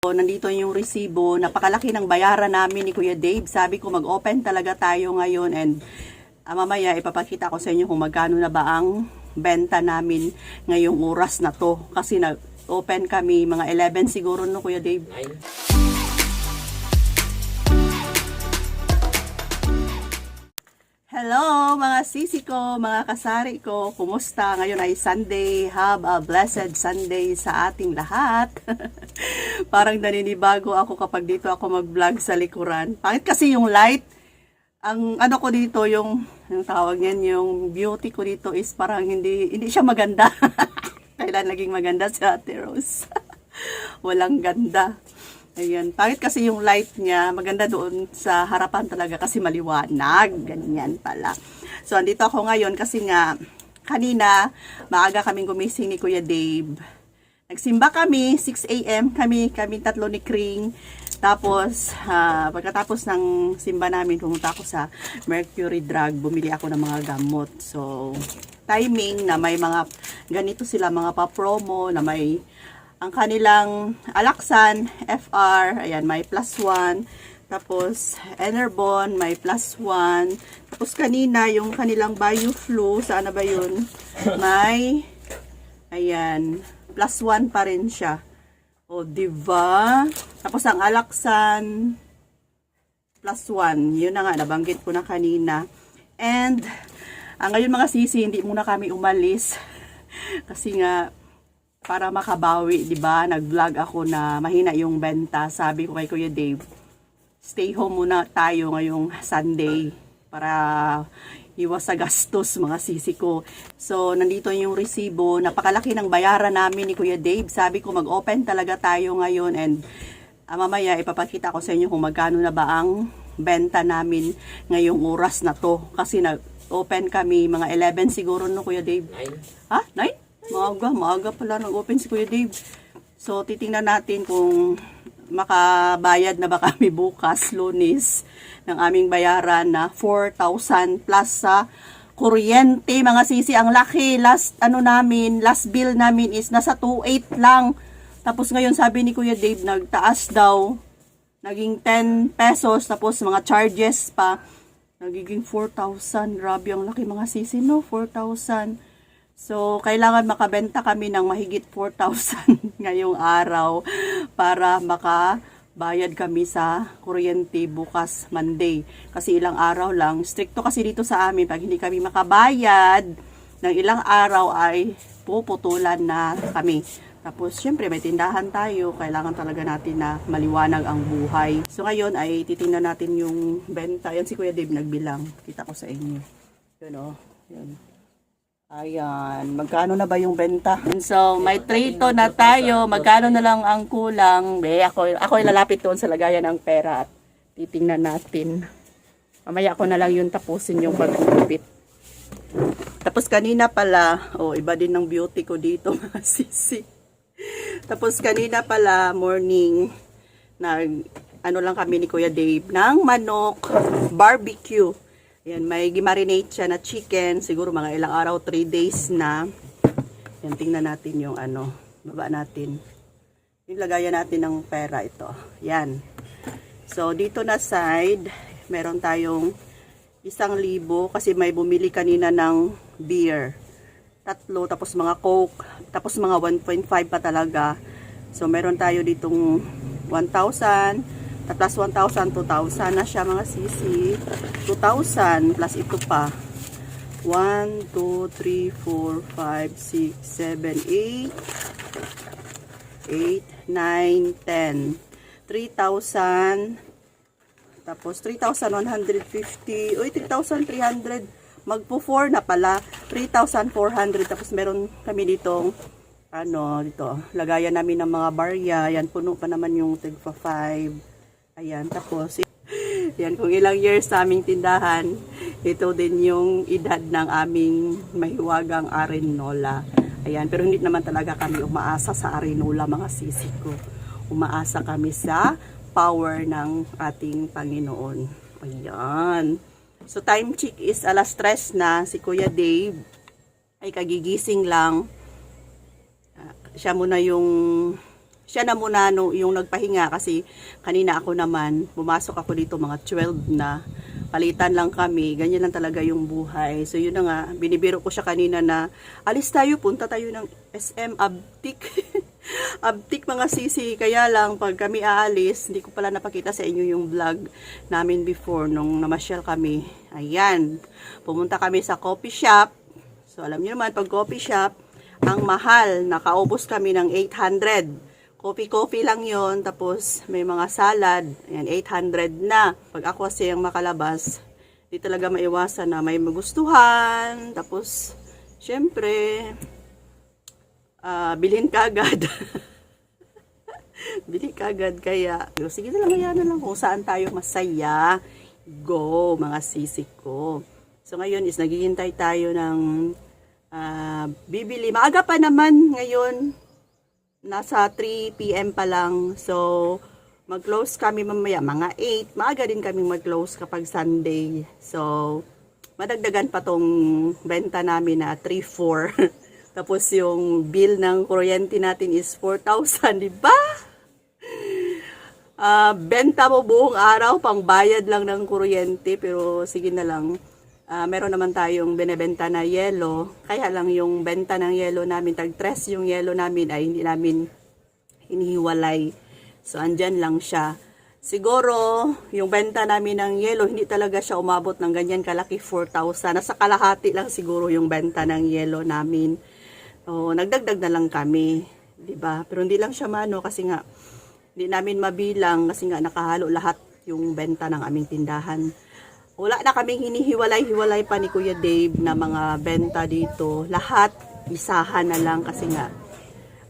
So, nandito yung resibo. Napakalaki ng bayaran namin ni Kuya Dave. Sabi ko mag-open talaga tayo ngayon and ah, mamaya ipapakita ko sa inyo kung magkano na ba ang benta namin ngayong oras na to. Kasi nag-open kami mga 11 siguro no Kuya Dave. Hello mga sisi ko, mga kasari ko, kumusta? Ngayon ay Sunday, have a blessed Sunday sa ating lahat. Parang naninibago ako kapag dito ako mag-vlog sa likuran. Pangit kasi yung light, ang ano ko dito, yung, yung tawag niyan, yung beauty ko dito is parang hindi, hindi siya maganda. Kailan naging maganda si Ate Rose? Walang ganda. Ayan. Pangit kasi yung light niya. Maganda doon sa harapan talaga kasi maliwanag. Ganyan pala. So, andito ako ngayon kasi nga kanina maaga kaming gumising ni Kuya Dave. Nagsimba kami, 6 a.m. Kami, kami tatlo ni Kring. Tapos, ah, pagkatapos ng simba namin, pumunta ako sa Mercury Drug. Bumili ako ng mga gamot. So, timing na may mga ganito sila, mga pa-promo na may ang kanilang Alaxan FR, ayan, may plus 1. Tapos, Enerbon, may plus 1. Tapos, kanina, yung kanilang BioFlu, saan na ba yun? May, ayan, plus 1 pa rin siya. O, diba? Tapos, ang Alaxan, plus 1. Yun na nga, nabanggit ko na kanina. And, ah, ngayon mga sisi, hindi muna kami umalis. Kasi nga, para makabawi, 'di ba? Nag-vlog ako na mahina yung benta. Sabi ko kay Kuya Dave, stay home muna tayo ngayong Sunday para iwas sa gastos mga sisi ko. So, nandito yung resibo. Napakalaki ng bayaran namin ni Kuya Dave. Sabi ko mag-open talaga tayo ngayon and ah, mamaya ipapakita ko sa inyo kung magkano na ba ang benta namin ngayong oras na to. Kasi nag-open kami mga 11 siguro no Kuya Dave. Ha? 9? Maaga, maaga pala nag-open si Kuya Dave. So, titingnan natin kung makabayad na ba kami bukas, lunis, ng aming bayaran na 4,000 plus sa kuryente, mga sisi. Ang laki, last, ano namin, last bill namin is nasa 2,800 lang. Tapos ngayon, sabi ni Kuya Dave, nagtaas daw, naging 10 pesos, tapos mga charges pa, nagiging 4,000. Grabe, ang laki mga sisi, no? 4,000. So, kailangan makabenta kami ng mahigit 4,000 ngayong araw para makabayad kami sa kuryente bukas Monday. Kasi ilang araw lang, stricto kasi dito sa amin, pag hindi kami makabayad ng ilang araw ay puputulan na kami. Tapos, syempre, may tindahan tayo. Kailangan talaga natin na maliwanag ang buhay. So, ngayon ay titingnan natin yung benta. Yan si Kuya Dave nagbilang. Kita ko sa inyo. Yun, oh. Yun. Ayan, magkano na ba yung benta? So, may trito na tayo. Magkano na lang ang kulang? Be, ako, ako lalapit doon sa lagayan ng pera at titingnan natin. Mamaya ako na lang yung tapusin yung pagkupit. Tapos kanina pala, oh, iba din ng beauty ko dito, mga sisi. Tapos kanina pala, morning, nag, ano lang kami ni Kuya Dave, ng manok barbecue. Yan, may gimarinate siya na chicken. Siguro mga ilang araw, 3 days na. Yan, tingnan natin yung ano. Baba natin. Yung natin ng pera ito. Yan. So, dito na side, meron tayong isang libo kasi may bumili kanina ng beer. Tatlo, tapos mga coke, tapos mga 1.5 pa talaga. So, meron tayo ditong 1,000, plus 1,000, 2,000 na siya mga sisi. 2,000 plus ito pa. 1, 2, 3, 4, 5, 6, 7, 8, 8, 9, 10. 3,000. Tapos 3,150. Uy, 3,300. Magpo 4 na pala. 3,400. Tapos meron kami ditong ano, dito, lagayan namin ng mga barya. Yan, puno pa naman yung tigpa 5. Ayan, tapos, yan, kung ilang years sa aming tindahan, ito din yung edad ng aming mahiwagang Arenola. Ayan, pero hindi naman talaga kami umaasa sa Arenola, mga sisi ko. Umaasa kami sa power ng ating Panginoon. Ayan. So, time check is alas 3 na. Si Kuya Dave ay kagigising lang. Ah, siya muna yung siya na muna no, yung nagpahinga kasi kanina ako naman, pumasok ako dito mga 12 na. Palitan lang kami, ganyan lang talaga yung buhay. So yun na nga, binibiro ko siya kanina na alis tayo, punta tayo ng SM Abtik. Abtik mga sisi, kaya lang pag kami aalis, hindi ko pala napakita sa inyo yung vlog namin before nung namasyal kami. Ayan, pumunta kami sa coffee shop. So alam niyo naman, pag coffee shop, ang mahal, nakaubos kami ng 800. Coffee-coffee lang yon tapos may mga salad, ayan, 800 na. Pag ako kasi ang makalabas, di talaga maiwasan na may magustuhan, tapos, syempre, ah bilhin ka agad. Bili ka agad kaya, sige na lang, kaya na lang kung saan tayo masaya. Go, mga sisi ko. So ngayon is naghihintay tayo ng ah, bibili. Maaga pa naman ngayon. Nasa 3 p.m. pa lang. So, mag-close kami mamaya mga 8. Maaga din kami mag-close kapag Sunday. So, madagdagan pa tong benta namin na 3-4. Tapos yung bill ng kuryente natin is 4,000, di ba? Ah, benta mo buong araw, pang bayad lang ng kuryente, pero sige na lang. Ah, meron naman tayong binebenta na yelo. Kaya lang yung benta ng yelo namin, tag tres yung yelo namin ay hindi namin hinihiwalay. So, andyan lang siya. Siguro, yung benta namin ng yelo, hindi talaga siya umabot ng ganyan kalaki, 4,000. Nasa kalahati lang siguro yung benta ng yelo namin. O, nagdagdag na lang kami. ba Pero hindi lang siya mano kasi nga, hindi namin mabilang kasi nga nakahalo lahat yung benta ng aming tindahan. Wala na kaming hinihiwalay-hiwalay pa ni Kuya Dave na mga benta dito. Lahat isahan na lang kasi nga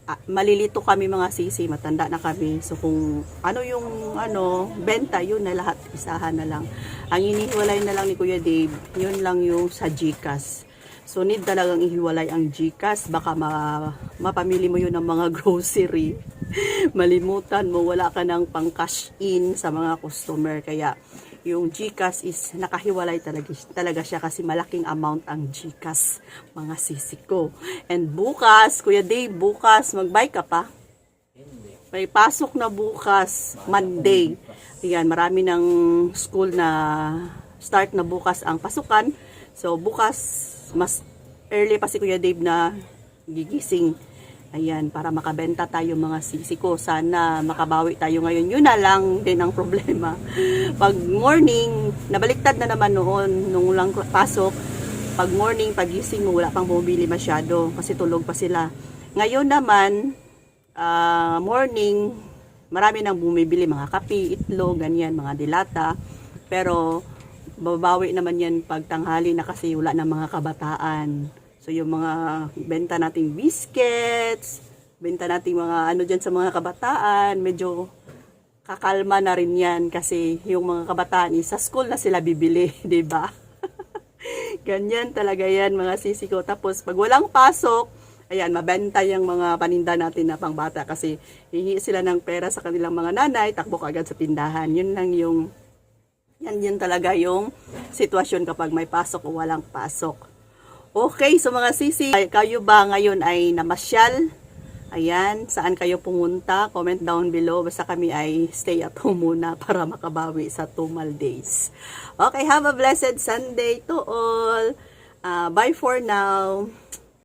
ah, malilito kami mga sisi, matanda na kami. So kung ano yung ano, benta, yun na lahat isahan na lang. Ang hinihiwalay na lang ni Kuya Dave, yun lang yung sa GCash. So need talagang ihiwalay ang GCash, baka ma, mapamili mo yun ng mga grocery. Malimutan mo, wala ka ng pang cash in sa mga customer. Kaya yung GCash is nakahiwalay talaga, talaga siya kasi malaking amount ang GCash, mga sisi ko. And bukas, Kuya Dave, bukas, mag-buy ka pa? May pasok na bukas, Monday. Ayan, marami ng school na start na bukas ang pasukan. So, bukas, mas early pa si Kuya Dave na gigising. Ayan, para makabenta tayo mga sisi ko. Sana makabawi tayo ngayon. Yun na lang din ang problema. Pag morning, nabaliktad na naman noon, nung lang pasok, pag morning, pagising mo, wala pang bumibili masyado kasi tulog pa sila. Ngayon naman, ah, morning, marami nang bumibili, mga kape, itlog, ganyan, mga dilata. Pero, babawi naman yan pag tanghali na kasi wala na mga kabataan. So, yung mga benta nating biscuits, benta nating mga ano dyan sa mga kabataan, medyo kakalma na rin yan kasi yung mga kabataan is sa school na sila bibili, ba? Ganyan talaga yan mga sisi ko. Tapos pag walang pasok, ayan, mabenta yung mga paninda natin na pangbata kasi hihingi sila ng pera sa kanilang mga nanay, takbo agad sa tindahan. Yun lang yung, yan yun talaga yung sitwasyon kapag may pasok o walang pasok. Okay, so mga sisi, ay- kayo ba ngayon ay namasyal? Ayan, saan kayo pumunta? Comment down below. Basta kami ay stay at home muna para makabawi sa tumal days. Okay, have a blessed Sunday to all. Uh, bye for now.